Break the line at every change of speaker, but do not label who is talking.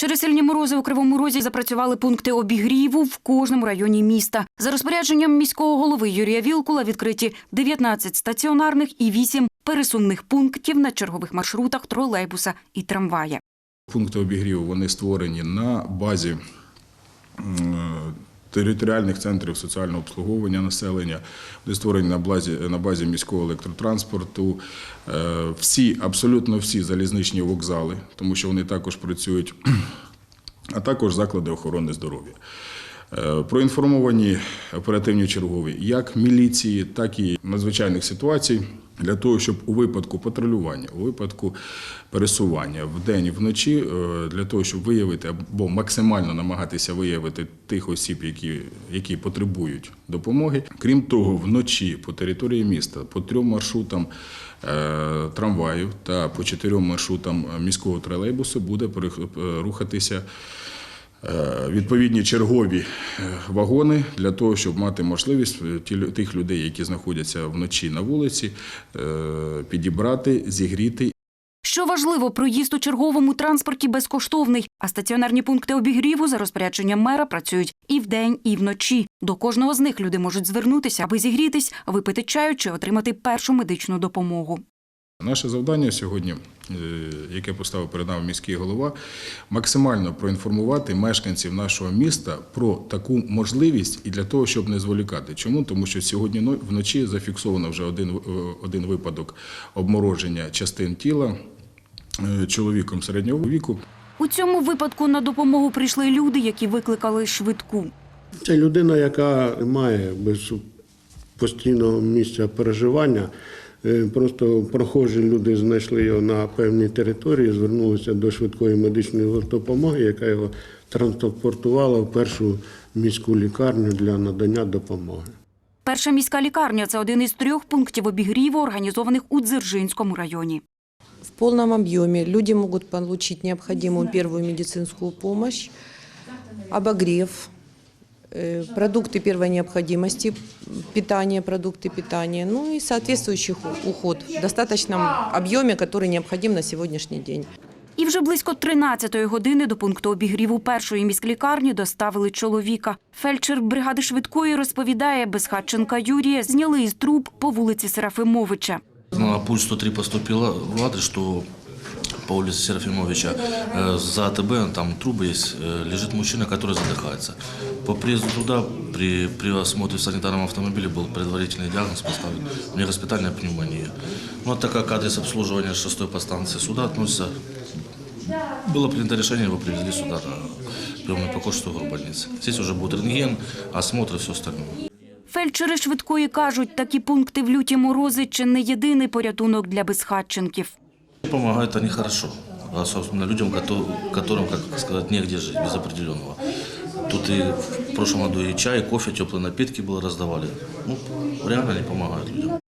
Через сильні морози у Кривому Розі запрацювали пункти обігріву в кожному районі міста. За розпорядженням міського голови Юрія Вілкула відкриті 19 стаціонарних і 8 пересувних пунктів на чергових маршрутах тролейбуса і трамвая.
Пункти обігріву вони створені на базі територіальних центрів соціального обслуговування населення, вони створені на базі, на базі міського електротранспорту. Е, Всі, абсолютно всі залізничні вокзали, тому що вони також працюють, а також заклади охорони здоров'я. Е, Проінформовані оперативні чергові як міліції, так і надзвичайних ситуацій для того, щоб у випадку патрулювання, у випадку пересування вдень і вночі, е, для того, щоб виявити або максимально намагатися виявити тих осіб, які, які потребують допомоги. Крім того, вночі по території міста по трьом маршрутам е, трамваю та по чотирьом маршрутам міського тролейбусу буде е, рухатися відповідні чергові е, вагони для того, щоб мати можливість е, тих людей, які знаходяться вночі на вулиці, е, підібрати, зігріти
Що важливо, проїзд у черговому транспорті безкоштовний, а стаціонарні пункти обігріву за розпорядженням мера працюють і вдень, і вночі. До кожного з них люди можуть звернутися, аби зігрітись, випити чаю чи отримати першу медичну допомогу.
Наше завдання сьогодні, е, яке поставив перед нами міський голова, максимально проінформувати мешканців нашого міста про таку можливість і для того, щоб не зволікати. Чому? Тому що сьогодні вночі зафіксовано вже один, е, один випадок обмороження частин тіла е, чоловіком середнього віку.
У цьому випадку на допомогу прийшли люди, які викликали швидку.
Це людина, яка має без постійного місця переживання. Е, Просто прохожі люди знайшли його на певній території, звернулися до швидкої медичної допомоги, яка його транспортувала в першу міську лікарню для надання допомоги.
Перша міська лікарня це один із трьох пунктів обігріву, організованих у Дзержинському районі.
В полном объеме люди могут получить необходимую первую медицинскую помощь, обогрев, э, продукты первой необходимости, питание, продукты питания, ну и соответствующий ху- уход в достаточном объеме, который необходим на сегодняшний день.
І вже близько 13-ї години до пункту обігріву першої міськлікарні доставили чоловіка. Фельдшер бригади швидкої розповідає, безхатченка Юрія зняли із труб по вулиці Серафимовича.
На пульс 103 поступила в адрес, что по улице Серафимовича э, за АТБ, там трубы есть, э, лежит мужчина, который задыхается. По приезду туда, при, при осмотре в санитарном автомобиле был предварительный диагноз поставлен – негоспитальная пневмония. Ну, а так как адрес обслуживания 6 по станции сюда относится, было принято решение, его привезли сюда, на приемный покой 6 больницы. Здесь уже будет рентген, осмотр и все остальное.
Фельдшери швидкої кажуть, такі пункти в люті морози чи не єдиний порятунок для безхатченків.
Помогают они хорошо, особенно людям, кото- которым, как сказать, негде жить, без определенного. Тут и в прошлом году и чай, и кофе, теплые напитки было раздавали. Ну, реально они помогают людям.